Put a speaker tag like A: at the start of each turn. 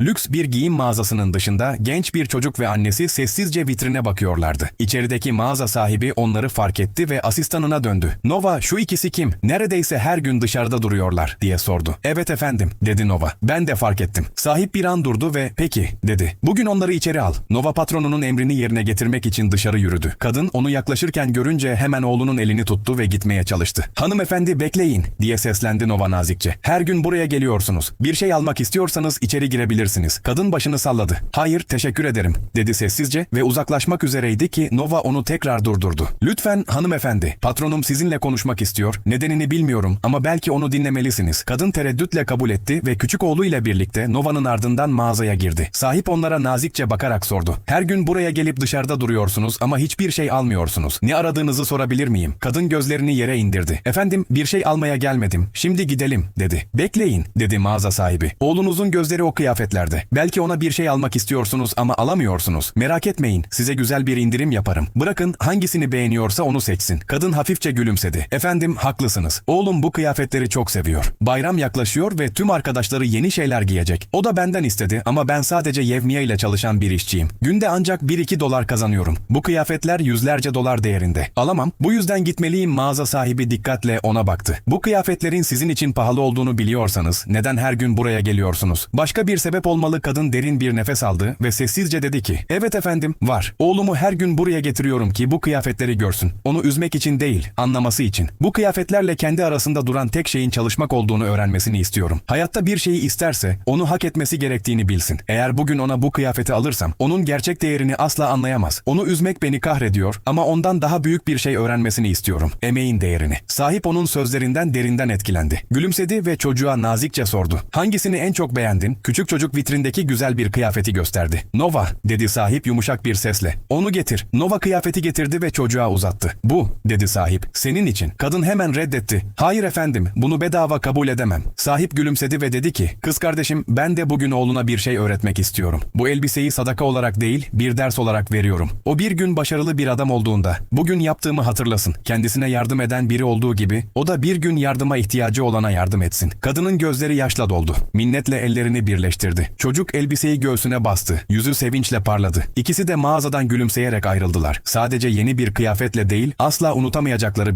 A: Lüks bir giyim mağazasının dışında genç bir çocuk ve annesi sessizce vitrine bakıyorlardı. İçerideki mağaza sahibi onları fark etti ve asistanına döndü. Nova şu ikisi kim? Neredeyse her gün dışarıda duruyorlar diye sordu. Evet efendim dedi Nova. Ben de fark ettim. Sahip bir an durdu ve peki dedi. Bugün onları içeri al. Nova patronunun emrini yerine getirmek için dışarı yürüdü. Kadın onu yaklaşırken görünce hemen oğlunun elini tuttu ve gitmeye çalıştı. Hanımefendi bekleyin diye seslendi Nova nazikçe. Her gün buraya geliyorsunuz. Bir şey almak istiyorsanız içeri girebilirsiniz. Kadın başını salladı. Hayır teşekkür ederim dedi sessizce ve uzaklaşmak üzereydi ki Nova onu tekrar durdurdu. Lütfen hanımefendi patronum sizinle konuşmak istiyor. Nedenini bilmiyorum ama belki onu dinlemelisiniz. Kadın tereddütle kabul etti ve küçük oğluyla birlikte Nova'nın ardından mağazaya girdi. Sahip onlara nazikçe bakarak sordu. Her gün buraya gelip dışarıda duruyorsunuz ama hiçbir şey almıyorsunuz. Ne aradığınızı sorabilir miyim? Kadın gözlerini yere indirdi. Efendim bir şey almaya gelmedim. Şimdi gidelim dedi. Bekleyin dedi mağaza sahibi. Oğlunuzun gözleri o kıyafetlerde. Belki ona bir şey almak istiyorsunuz ama alamıyorsunuz. Merak etmeyin size güzel bir indirim yaparım. Bırakın hangisini beğeniyorsa onu seçsin. Kadın hafifçe gülümsedi. Efendim haklısınız. Oğlum bu kıyafetleri çok seviyor. Bayram yaklaşıyor ve tüm arkadaşları yeni şeyler giyecek. O da benden istedi ama ben sadece yevmiye ile çalışan bir işçiyim. Günde ancak 1-2 dolar kazanıyorum. Bu kıyafetler yüzlerce dolar değerinde. Alamam. Bu yüzden gitmeliyim mağaza sahibi dikkatle ona baktı. Bu kıyafetlerin sizin için pahalı olduğunu biliyorsanız neden her gün buraya geliyorsunuz? Başka bir sebep olmalı kadın derin bir nefes aldı ve sessizce dedi ki Evet efendim var. Oğlumu her gün buraya getiriyorum ki bu kıyafetleri görsün. Onu üzmek için değil anlaması için. Bu kıyafetlerle kendi arasında duran tek şeyin çalışmak olduğunu öğrenmesini istiyorum. Hayatta bir şeyi isterse onu hak etmesi gerektiğini bilsin. Eğer bugün ona bu kıyafeti alırsam onun gerçek değerini asla anlayamaz. Onu üzmek beni kahrediyor ama ondan daha büyük bir şey öğrenmesini istiyorum. Emeğin değerini. Sahip onun sözlerinden derinden etkilendi. Gülümsedi ve çocuğa nazikçe sordu. Hangisini en çok beğendin? Küçük çocuk vitrindeki güzel bir kıyafeti gösterdi. Nova dedi sahip yumuşak bir sesle. Onu getir. Nova kıyafeti getirdi ve çocuğa uzattı. Bu dedi sahip. Senin için. Kadın hemen reddetti. Hayır efendim bunu bedava kabul edemem. Sahip gülümsedi ve dedi ki kız kardeşim ben de bugün oğluna bir şey öğretmek istiyorum. Bu elbiseyi sadaka olarak değil bir ders olarak veriyorum. O bir gün başarılı bir adam olduğunda bugün yaptığımı hatırlasın. Kendisine yardım eden biri olduğu gibi o da bir gün yardıma ihtiyacı olana yardım etsin. Kadının gözleri yaşla doldu. Minnetle ellerini birleştirdi. Çocuk elbiseyi göğsüne bastı. Yüzü sevinçle parladı. İkisi de mağazadan gülümseyerek ayrıldılar. Sadece yeni bir kıyafetle değil asla unutamayacakları